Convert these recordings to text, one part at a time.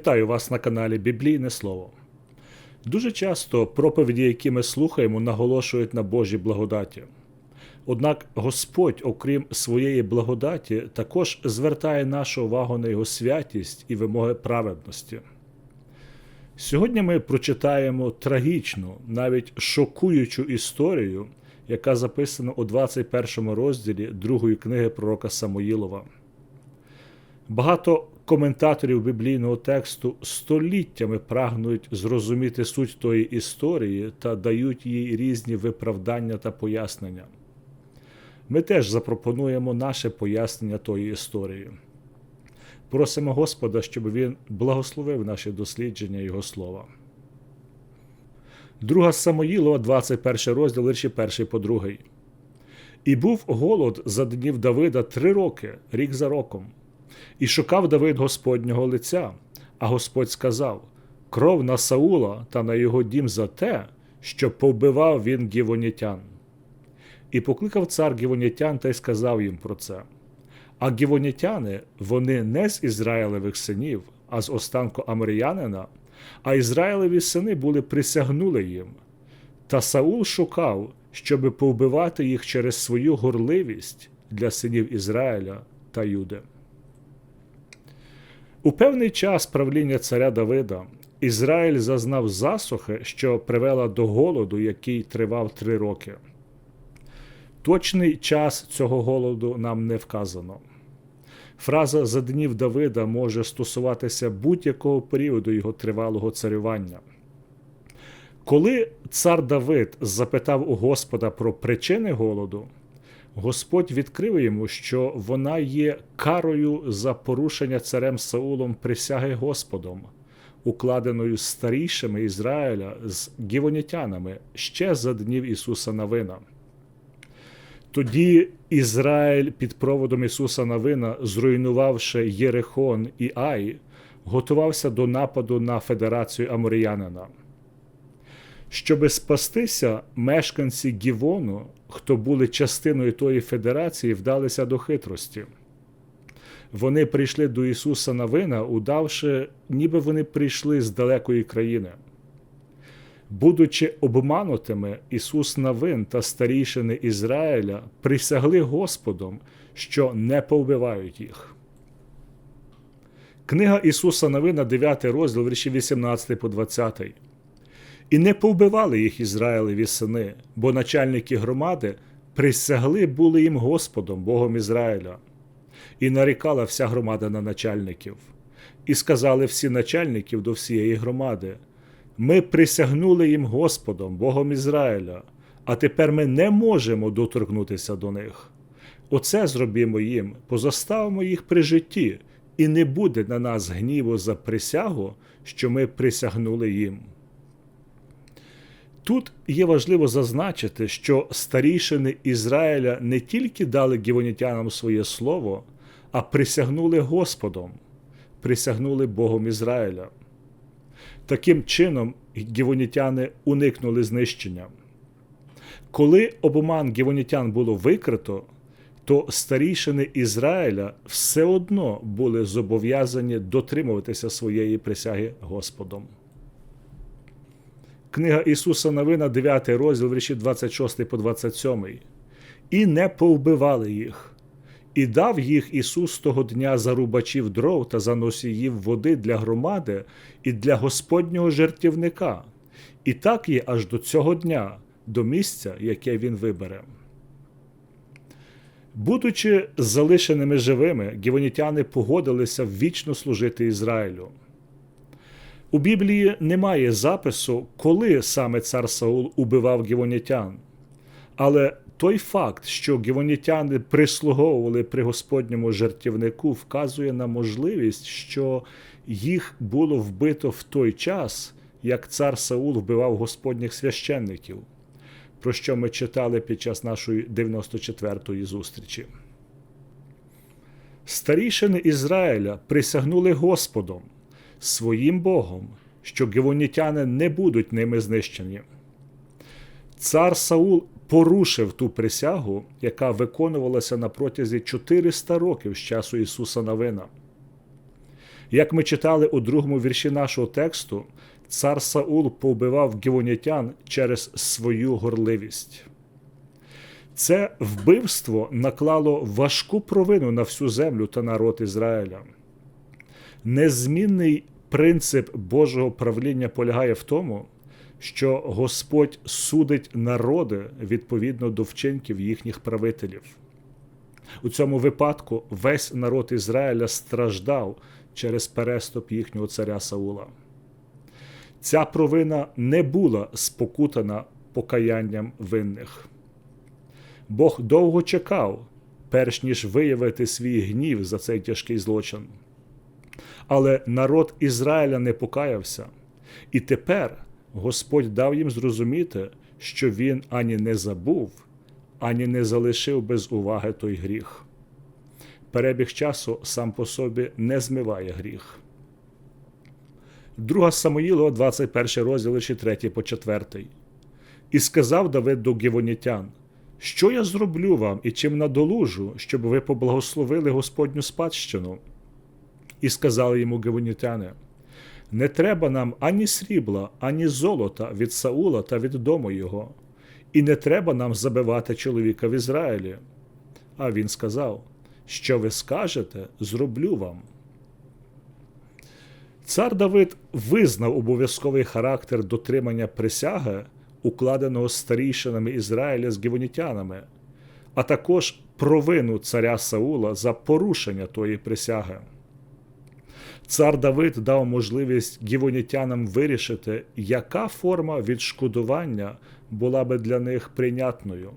Вітаю вас на каналі Біблійне Слово. Дуже часто проповіді, які ми слухаємо, наголошують на Божій благодаті. Однак Господь, окрім своєї благодаті, також звертає нашу увагу на Його святість і вимоги праведності. Сьогодні ми прочитаємо трагічну, навіть шокуючу історію, яка записана у 21 розділі другої книги пророка Самоїлова. Багато коментаторів біблійного тексту століттями прагнуть зрозуміти суть тої історії та дають їй різні виправдання та пояснення. Ми теж запропонуємо наше пояснення тої історії. Просимо Господа, щоб Він благословив наші дослідження Його слова. Друга Самоїлова, 21 розділ, вірші 1 по 2. І був голод за днів Давида три роки, рік за роком. І шукав Давид Господнього лиця, а Господь сказав: Кров на Саула та на його дім за те, що повбивав він гівонітян. І покликав цар гівонітян та й сказав їм про це. А гівонітяни вони не з Ізраїлевих синів, а з останку Амаріянина, а Ізраїлеві сини були присягнули їм. Та Саул шукав, щоби повбивати їх через свою горливість для синів Ізраїля та Юди. У певний час правління царя Давида Ізраїль зазнав засухи, що привела до голоду, який тривав три роки. Точний час цього голоду нам не вказано. Фраза за днів Давида може стосуватися будь-якого періоду його тривалого царювання. Коли цар Давид запитав у Господа про причини голоду, Господь відкрив йому, що вона є карою за порушення царем Саулом присяги Господом, укладеною старішими Ізраїля з гівонітянами ще за днів Ісуса Навина. Тоді Ізраїль під проводом Ісуса Навина, зруйнувавши Єрихон і Ай, готувався до нападу на Федерацію Аморіянина. Щоби спастися, мешканці Гівону, хто були частиною тої федерації, вдалися до хитрості. Вони прийшли до Ісуса Навина, удавши, ніби вони прийшли з далекої країни. Будучи обманутими, Ісус Навин та старішини Ізраїля присягли Господом, що не повбивають їх. Книга Ісуса Навина, 9 розділ, вірші 18 по 20. І не повбивали їх Ізраїлеві сини, бо начальники громади присягли були їм Господом, Богом Ізраїля. І нарікала вся громада на начальників. І сказали всі начальників до всієї громади. Ми присягнули їм Господом, Богом Ізраїля, а тепер ми не можемо доторкнутися до них. Оце зробімо їм, позаставимо їх при житті, і не буде на нас гніву за присягу, що ми присягнули їм. Тут є важливо зазначити, що старішини Ізраїля не тільки дали гівонітянам своє слово, а присягнули Господом, присягнули Богом Ізраїля. Таким чином, гівонітяни уникнули знищення. Коли обман гівонітян було викрито, то старішини Ізраїля все одно були зобов'язані дотримуватися своєї присяги Господом. Книга Ісуса Новина, 9 розділ, вірші 26 по 27. І не повбивали їх, і дав їх Ісус того дня зарубачів дров та за носіїв води для громади і для Господнього жертівника, і так є аж до цього дня, до місця, яке Він вибере. Будучи залишеними живими, гівонітяни погодилися вічно служити Ізраїлю. У Біблії немає запису, коли саме цар Саул убивав гівонітян. Але той факт, що гівонітяни прислуговували при Господньому жертівнику, вказує на можливість, що їх було вбито в той час, як цар Саул вбивав господніх священників, про що ми читали під час нашої 94-ї зустрічі. Старішини Ізраїля присягнули Господом своїм Богом, що гевонітяни не будуть ними знищені. Цар Саул порушив ту присягу, яка виконувалася на протязі 400 років з часу Ісуса Навина. Як ми читали у другому вірші нашого тексту, цар Саул повбивав гівонітян через свою горливість. Це вбивство наклало важку провину на всю землю та народ Ізраїля. Незмінний принцип Божого правління полягає в тому, що Господь судить народи відповідно до вчинків їхніх правителів. У цьому випадку весь народ Ізраїля страждав через переступ їхнього царя Саула. Ця провина не була спокутана покаянням винних. Бог довго чекав, перш ніж виявити свій гнів за цей тяжкий злочин. Але народ Ізраїля не покаявся, і тепер Господь дав їм зрозуміти, що він ані не забув, ані не залишив без уваги той гріх. Перебіг часу сам по собі не змиває гріх. Друга Самоїлова, 21 розділ, 3 по 4. І сказав Давид до гівонітян, що я зроблю вам і чим надолужу, щоб ви поблагословили Господню спадщину? І сказали йому гівонітяни, не треба нам ані срібла, ані золота від Саула та від дому його, і не треба нам забивати чоловіка в Ізраїлі. А він сказав, що ви скажете, зроблю вам. Цар Давид визнав обов'язковий характер дотримання присяги, укладеного старійшинами Ізраїля з гівонітянами, а також провину царя Саула за порушення тої присяги. Цар Давид дав можливість гівонітянам вирішити, яка форма відшкодування була би для них прийнятною.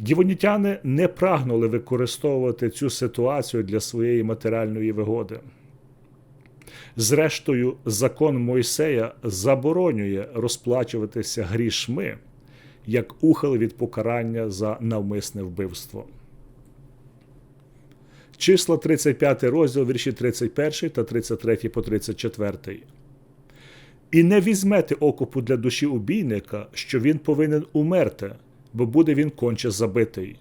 Гівонітяни не прагнули використовувати цю ситуацію для своєї матеріальної вигоди. Зрештою, закон Мойсея заборонює розплачуватися грішми як ухил від покарання за навмисне вбивство. Числа 35 розділ вірші 31 та 33 по 34. І не візьмете окупу для душі убійника, що він повинен умерти, бо буде він конче забитий.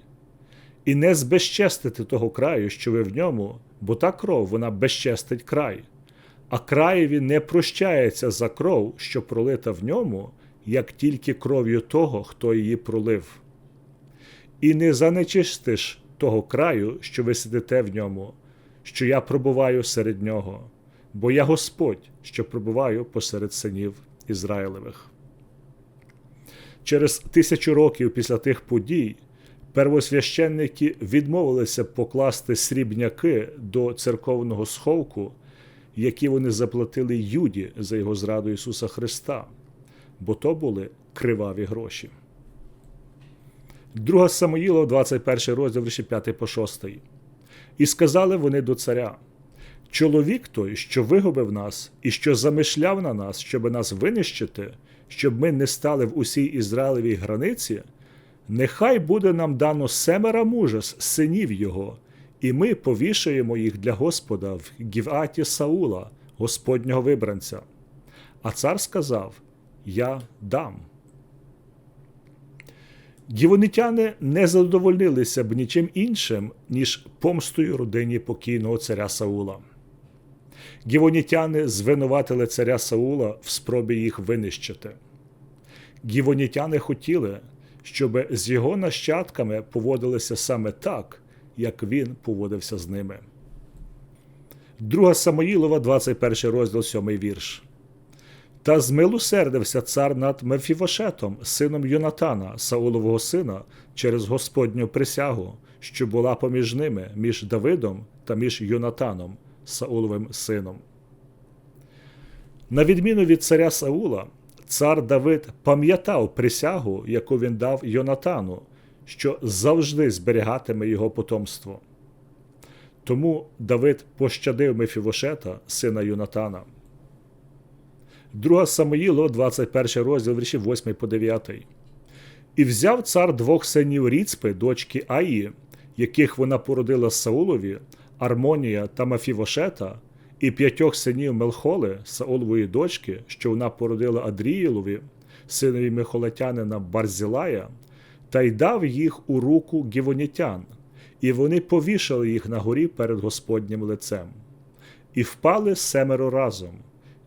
І не збезчестите того краю, що ви в ньому, бо та кров вона безчестить край, а краєві не прощається за кров, що пролита в ньому, як тільки кров'ю того, хто її пролив. І не занечистиш того краю, що ви сидите в ньому, що я пробуваю серед нього, бо я Господь, що пробуваю посеред синів Ізраїлевих. Через тисячу років після тих подій первосвященники відмовилися покласти срібняки до церковного сховку, які вони заплатили Юді за його зраду Ісуса Христа, бо то були криваві гроші. Друга Самоїла, 21 розділ, вірші 5 по 6. І сказали вони до царя: Чоловік той, що вигубив нас, і що замишляв на нас, щоб нас винищити, щоб ми не стали в усій Ізраїлевій границі, нехай буде нам дано семера мужа з синів його, і ми повішаємо їх для Господа в Гіваті Саула, Господнього вибранця. А цар сказав: Я дам. Дівонитяни не задовольнилися б нічим іншим, ніж помстою родині покійного царя Саула. Гівонітяни звинуватили царя Саула в спробі їх винищити. Гівонітяни хотіли, щоб з його нащадками поводилися саме так, як він поводився з ними. Друга Самоїлова, 21 розділ 7 вірш. Та змилосердився цар над Мефівошетом, сином Йонатана, Саулового сина, через Господню присягу, що була поміж ними, між Давидом та між Йонатаном, Сауловим сином. На відміну від царя Саула, цар Давид пам'ятав присягу, яку він дав Йонатану, що завжди зберігатиме його потомство. Тому Давид пощадив Мефівошета, сина Йонатана. Друга Самоїло, 21 розділ вірші 8 по 9. І взяв цар двох синів Ріцпи, дочки Аї, яких вона породила Саулові, Армонія та Мафівошета, і п'ятьох синів Мелхоли, Саулової дочки, що вона породила Адріїлові, синові Михолетянина Барзілая, та й дав їх у руку гівонітян, і вони повішали їх на горі перед Господнім лицем. і впали семеро разом,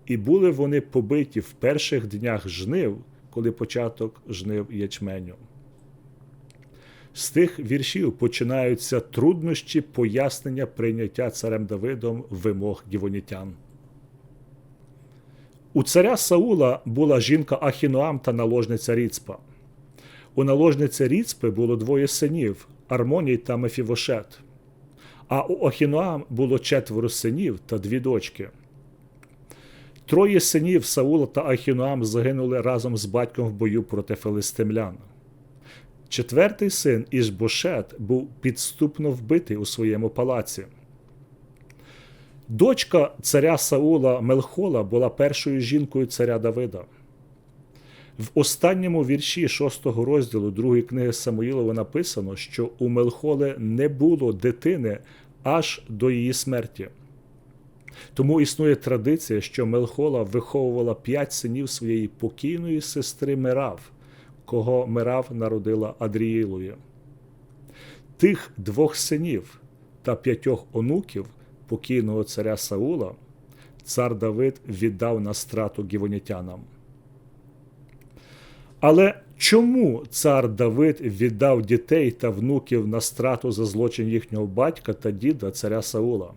і були вони побиті в перших днях жнив, коли початок жнив ячменю. З тих віршів починаються труднощі пояснення прийняття царем Давидом вимог гівонітян. У царя Саула була жінка Ахіноам та наложниця Ріцпа. У наложниці Ріцпи було двоє синів Армоній та Мефівошет. А у Ахіноам було четверо синів та дві дочки. Троє синів Саула та Ахіноам загинули разом з батьком в бою проти филистимлян. Четвертий син Ішбошет був підступно вбитий у своєму палаці. Дочка царя Саула Мелхола була першою жінкою царя Давида. В останньому вірші шостого розділу другої книги Самуїлова написано, що у Мелхоли не було дитини аж до її смерті. Тому існує традиція, що Мелхола виховувала п'ять синів своєї покійної сестри Мирав, кого Мирав народила Адріїлою. Тих двох синів та п'ятьох онуків покійного царя Саула цар Давид віддав на страту гівонітянам. Але чому цар Давид віддав дітей та внуків на страту за злочин їхнього батька та діда царя Саула?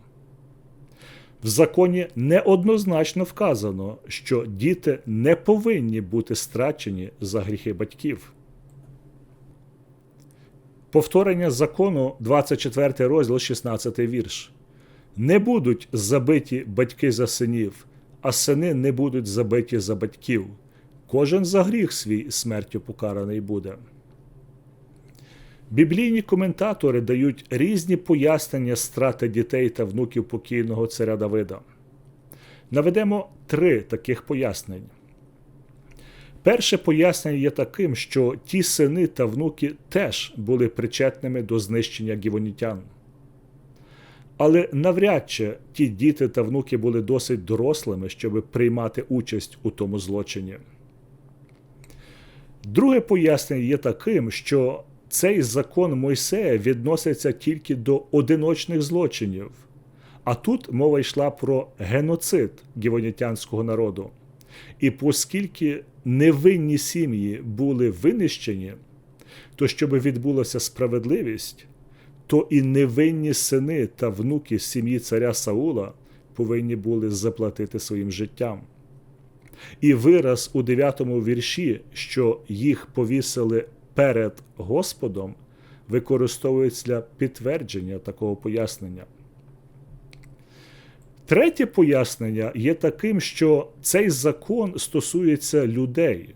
В законі неоднозначно вказано, що діти не повинні бути страчені за гріхи батьків. Повторення закону 24 розділ 16 вірш. Не будуть забиті батьки за синів, а сини не будуть забиті за батьків. Кожен за гріх свій смертю покараний буде. Біблійні коментатори дають різні пояснення страти дітей та внуків покійного царя Давида. Наведемо три таких пояснень. Перше пояснення є таким, що ті сини та внуки теж були причетними до знищення гівонітян. Але навряд чи ті діти та внуки були досить дорослими, щоб приймати участь у тому злочині. Друге пояснення є таким, що цей закон Мойсея відноситься тільки до одиночних злочинів, а тут мова йшла про геноцид гівонітянського народу. І оскільки невинні сім'ї були винищені, то щоб відбулася справедливість, то і невинні сини та внуки сім'ї царя Саула повинні були заплатити своїм життям. І вираз у 9 вірші, що їх повісили перед Господом, використовується для підтвердження такого пояснення. Третє пояснення є таким, що цей закон стосується людей,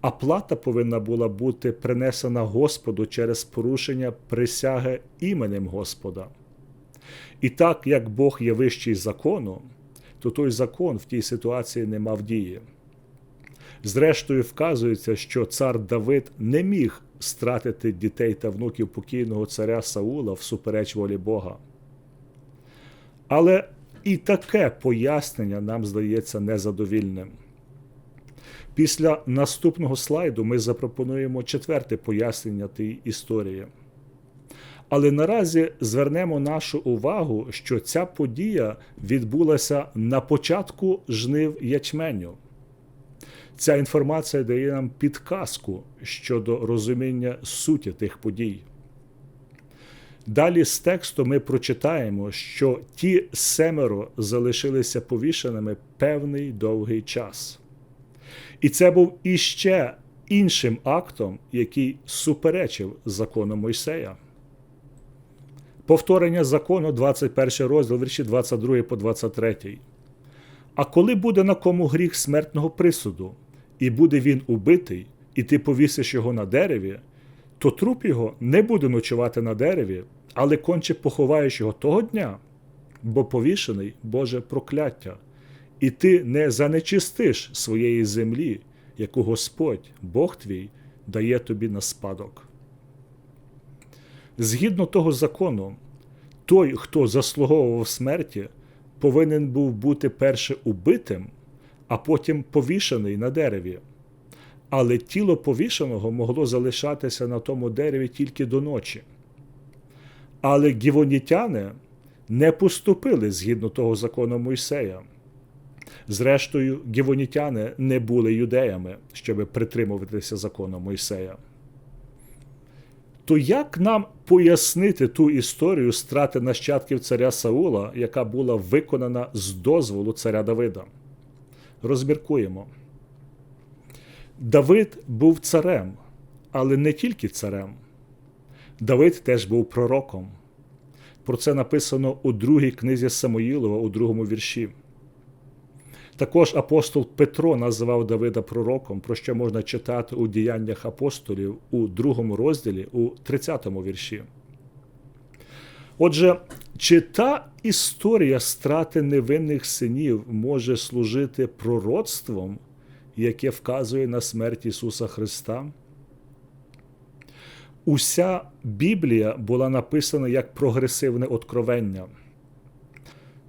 а плата повинна була бути принесена Господу через порушення присяги іменем Господа. І так як Бог є вищий закону, то той закон в тій ситуації не мав дії. Зрештою, вказується, що цар Давид не міг стратити дітей та внуків покійного царя Саула всупереч волі Бога. Але і таке пояснення нам здається незадовільним. Після наступного слайду ми запропонуємо четверте пояснення тієї історії. Але наразі звернемо нашу увагу, що ця подія відбулася на початку жнив ячменю. Ця інформація дає нам підказку щодо розуміння суті тих подій. Далі з тексту ми прочитаємо, що ті семеро залишилися повішеними певний довгий час. І це був іще іншим актом, який суперечив закону Мойсея. Повторення закону, 21 розділ, вірші 22 по 23. А коли буде на кому гріх смертного присуду, і буде він убитий, і ти повісиш його на дереві, то труп його не буде ночувати на дереві, але конче поховаєш його того дня, бо повішений Боже прокляття, і ти не занечистиш своєї землі, яку Господь, Бог твій, дає тобі на спадок. Згідно того закону, той, хто заслуговував смерті, повинен був бути перше убитим, а потім повішений на дереві. Але тіло повішеного могло залишатися на тому дереві тільки до ночі. Але гівонітяни не поступили згідно того закону Мойсея. Зрештою, гівонітяни не були юдеями, щоб притримуватися закону Мойсея. То як нам пояснити ту історію страти нащадків царя Саула, яка була виконана з дозволу царя Давида? Розміркуємо. Давид був царем, але не тільки царем. Давид теж був пророком. Про це написано у другій книзі Самоїлова, у другому вірші. Також апостол Петро називав Давида пророком, про що можна читати у діяннях апостолів у другому розділі, у 30 вірші. Отже, чи та історія страти невинних синів може служити пророцтвом, яке вказує на смерть Ісуса Христа? Уся Біблія була написана як прогресивне откровення.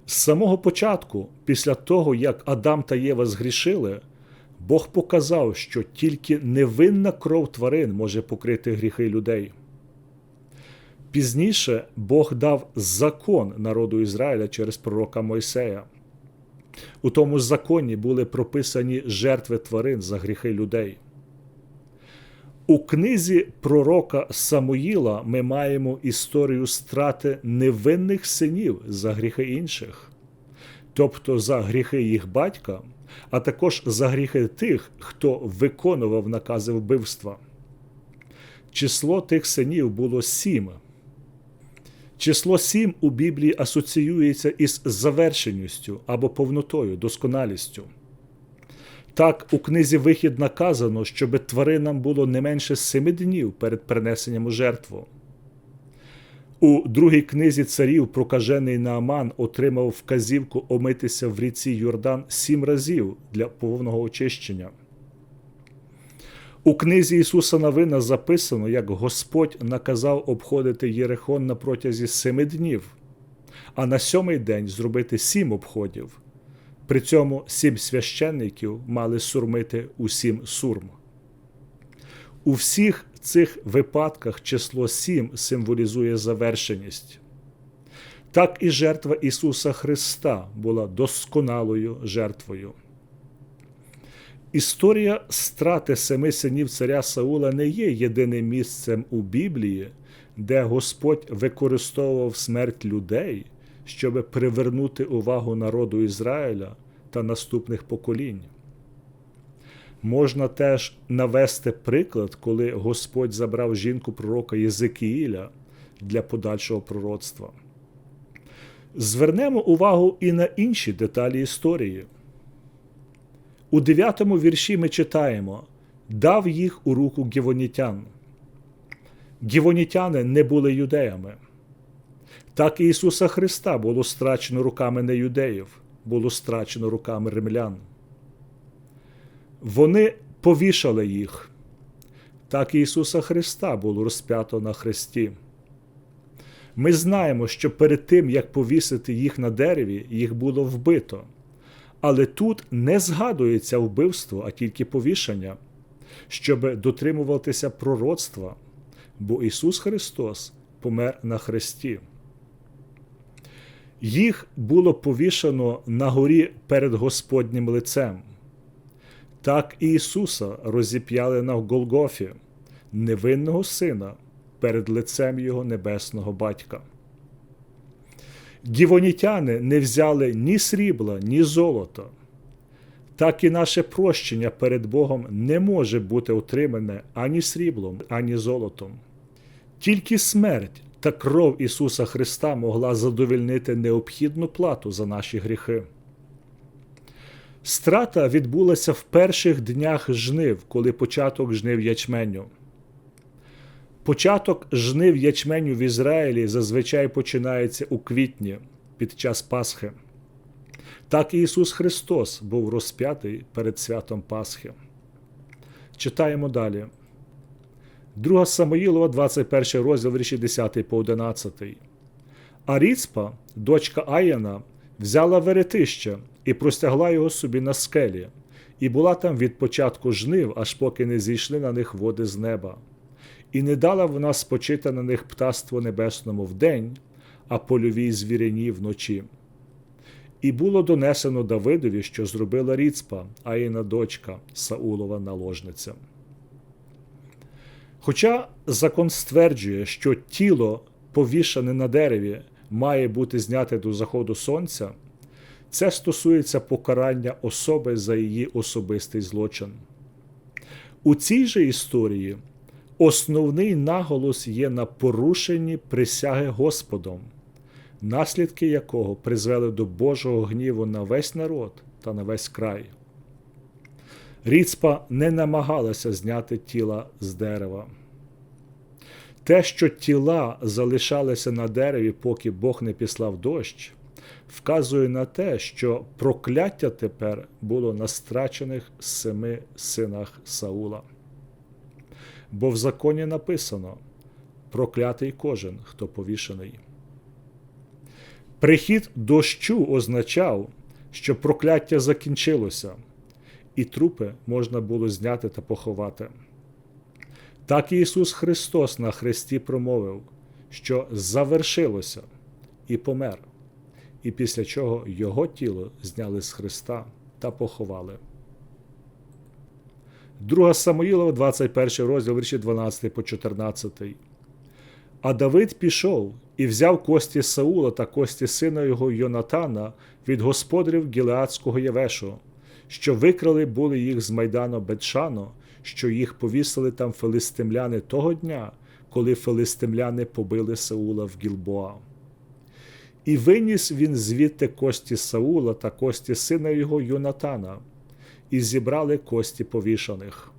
З самого початку, після того, як Адам та Єва згрішили, Бог показав, що тільки невинна кров тварин може покрити гріхи людей. Пізніше Бог дав закон народу Ізраїля через пророка Мойсея. У тому законі були прописані жертви тварин за гріхи людей. У книзі пророка Самуїла ми маємо історію страти невинних синів за гріхи інших, тобто за гріхи їх батька, а також за гріхи тих, хто виконував накази вбивства. Число тих синів було сім. Число сім у Біблії асоціюється із завершеністю або повнотою, досконалістю. Так, у книзі Вихід наказано, щоб тваринам було не менше семи днів перед принесенням у жертву. У другій книзі царів прокажений Нааман отримав вказівку омитися в ріці Йордан сім разів для повного очищення. У книзі Ісуса Навина записано, як Господь наказав обходити Єрихон на протязі семи днів, а на сьомий день зробити сім обходів. При цьому сім священників мали сурмити у сім сурм. У всіх цих випадках число сім символізує завершеність. Так і жертва Ісуса Христа була досконалою жертвою. Історія страти семи синів царя Саула не є єдиним місцем у Біблії, де Господь використовував смерть людей, щоб привернути увагу народу Ізраїля та наступних поколінь. Можна теж навести приклад, коли Господь забрав жінку пророка Єзикіїля для подальшого пророцтва. Звернемо увагу і на інші деталі історії. У дев'ятому вірші ми читаємо дав їх у руку гівонітян. Гівонітяни не були юдеями. Так і Ісуса Христа було страчено руками не юдеїв, було страчено руками римлян. Вони повішали їх. Так і Ісуса Христа було розп'ято на хресті. Ми знаємо, що перед тим, як повісити їх на дереві, їх було вбито. Але тут не згадується вбивство, а тільки повішання, щоб дотримуватися пророцтва, бо Ісус Христос помер на хресті. Їх було повішано на горі перед Господнім лицем. Так і Ісуса розіп'яли на Голгофі, невинного Сина перед лицем Його небесного Батька. Дівонітяни не взяли ні срібла, ні золота. Так і наше прощення перед Богом не може бути отримане ані сріблом, ані золотом. Тільки смерть та кров Ісуса Христа могла задовільнити необхідну плату за наші гріхи. Страта відбулася в перших днях жнив, коли початок жнив ячменю. Початок жнив ячменю в Ізраїлі зазвичай починається у квітні під час Пасхи. Так Ісус Христос був розп'ятий перед святом Пасхи. Читаємо далі. 2 Самоїлова, 21 розділ вірші 10 по 11. А Ріцпа, дочка Аяна, взяла веретище і простягла його собі на скелі, і була там від початку жнив, аж поки не зійшли на них води з неба. І не дала вона спочити на них птаство небесному вдень, а польовій звірині вночі. І було донесено Давидові, що зробила Ріцпа, Аїна дочка, Саулова наложниця. Хоча закон стверджує, що тіло, повішане на дереві, має бути зняте до заходу сонця, це стосується покарання особи за її особистий злочин. У цій же історії основний наголос є на порушенні присяги Господом, наслідки якого призвели до Божого гніву на весь народ та на весь край. Ріцпа не намагалася зняти тіла з дерева. Те, що тіла залишалися на дереві, поки Бог не післав дощ, вказує на те, що прокляття тепер було на страчених семи синах Саула. Бо в законі написано проклятий кожен, хто повішений. Прихід дощу означав, що прокляття закінчилося, і трупи можна було зняти та поховати. Так Ісус Христос на Христі промовив, що завершилося і помер, і після чого Його тіло зняли з Христа та поховали. 2 Самуїлова, 21 розділ, вірші 12 по 14. А Давид пішов і взяв кості Саула та кості сина його Йонатана від господарів Гілеадського Євешу, що викрали були їх з майдану Бетшану, що їх повісили там филистимляни того дня, коли филистимляни побили Саула в Гілбоа. І виніс він звідти кості Саула та кості сина його Йонатана, і зібрали кості повішаних,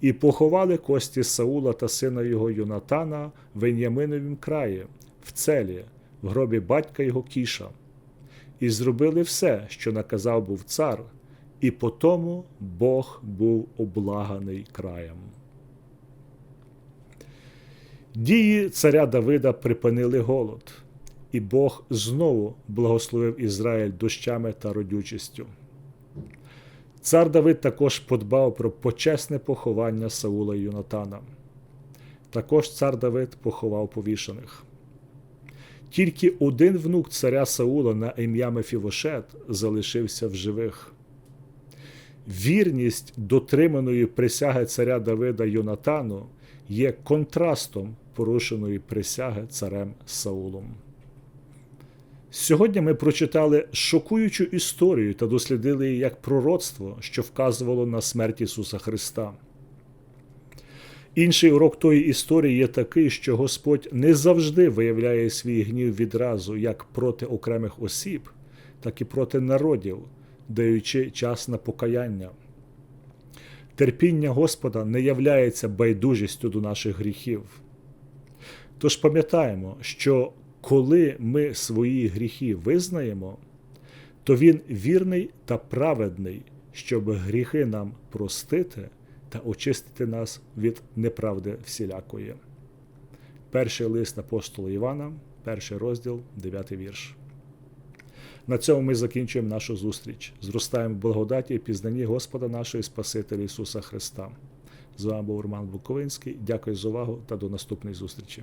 і поховали кості Саула та сина його Йонатана в Веньяминовім краї, в целі, в гробі батька його Кіша, і зробили все, що наказав був цар, і по тому Бог був облаганий краєм. Дії царя Давида припинили голод, і Бог знову благословив Ізраїль дощами та родючістю. Цар Давид також подбав про почесне поховання Саула і Юнатана. Також цар Давид поховав повішених. Тільки один внук царя Саула на ім'я Мефівошет залишився в живих. Вірність дотриманої присяги царя Давида Йонатану є контрастом порушеної присяги царем Саулом. Сьогодні ми прочитали шокуючу історію та дослідили її як пророцтво, що вказувало на смерть Ісуса Христа. Інший урок тої історії є такий, що Господь не завжди виявляє свій гнів відразу як проти окремих осіб, так і проти народів, даючи час на покаяння. Терпіння Господа не являється байдужістю до наших гріхів. Тож пам'ятаємо, що коли ми свої гріхи визнаємо, то Він вірний та праведний, щоб гріхи нам простити та очистити нас від неправди всілякої. Перший лист апостола Івана, перший розділ, 9 вірш. На цьому ми закінчуємо нашу зустріч. Зростаємо в благодаті і пізнанні Господа нашого і Спасителя Ісуса Христа. З вами був Роман Буковинський. Дякую за увагу та до наступної зустрічі.